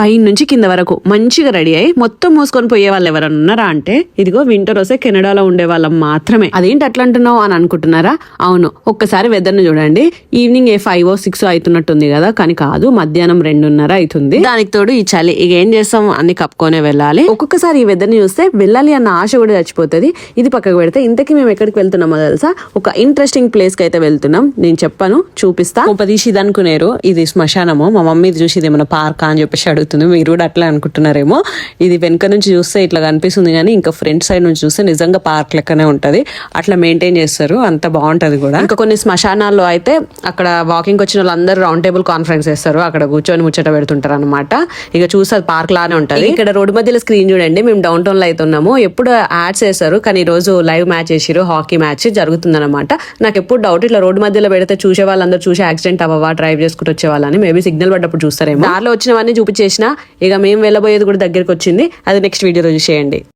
పై నుంచి కింద వరకు మంచిగా రెడీ అయ్యి మొత్తం మూసుకొని పోయే వాళ్ళు ఎవరైనా ఉన్నారా అంటే ఇదిగో వింటర్ వస్తే కెనడాలో ఉండే వాళ్ళం మాత్రమే. అదేంటి అట్లా అంటున్నావు అని అనుకుంటున్నారా? అవును ఒక్కసారి వెదర్ను చూడండి. ఈవినింగ్ ఏ ఫైవ్ ఓ సిక్స్ అవుతున్నట్టుంది కదా కానీ కాదు మధ్యాహ్నం రెండున్నర అవుతుంది. దానికి తోడు ఈ చలి ఇక ఏం చేస్తాం? అన్ని కప్పుకొనే వెళ్ళాలి. ఒక్కొక్కసారి ఈ వెదర్ని చూస్తే వెళ్ళాలి అన్న ఆశ కూడా చచ్చిపోతుంది. ఇది పక్కకు పెడితే ఇంతకీ మేము ఎక్కడికి వెళ్తున్నామో తెలుసా? ఒక ఇంట్రెస్టింగ్ ప్లేస్కి అయితే వెళ్తున్నాం. నేను చెప్పాను చూపిస్తా. తీసి ఇది అనుకునేరు ఇది శ్మశానము. మా మమ్మీ చూసి ఇది ఏమైనా పార్క్ అని చెప్పేసి అడుగుతుంది మీరు కూడా అట్లా అనుకుంటున్నారేమో. ఇది వెనక నుంచి చూస్తే ఇట్లా కనిపిస్తుంది కానీ ఇంకా ఫ్రంట్ సైడ్ నుంచి చూస్తే నిజంగా పార్క్ లెక్కనే ఉంటది. అట్లా మెయింటైన్ చేస్తారు. అంత బాగుంటది కూడా. ఇంకా కొన్ని శ్మశానాల్లో అయితే అక్కడ వాకింగ్ వచ్చిన వాళ్ళందరూ రౌండ్ టేబుల్ కాన్ఫరెన్స్ చేస్తారు. అక్కడ కూర్చొని ముచ్చట పెడుతుంటారు అనమాట ఇక చూస్తే అది పార్క్ లానే ఉంటది. ఇక్కడ రోడ్డు మధ్యలో స్క్రీన్ చూడండి. మేము డౌన్ టౌన్లో అయితే ఉన్నాము. ఎప్పుడు యాడ్స్ చేస్తారు. కానీ ఈ రోజు లైవ్ మ్యాచ్ చేసిరు హాకీ మ్యాచ్ జరుగుతుందన్నమాట. నాకు ఎప్పుడు డౌట్ ఇట్లా రోడ్డు మధ్యలో పెడితే చూసే వాళ్ళందరూ చూసి యాక్సిడెంట్ అవ్వవా డ్రైవ్ చేసుకుంటూ వచ్చే వాళ్ళని మేబీ సిగ్నల్ పడ్డప్పుడు చూస్తారేమో. దారిలో వచ్చినవన్నీ ఇక మేము వెళ్ళబోయేది కూడా దగ్గరికి వచ్చింది అది నెక్స్ట్ వీడియోలో చూసేయండి.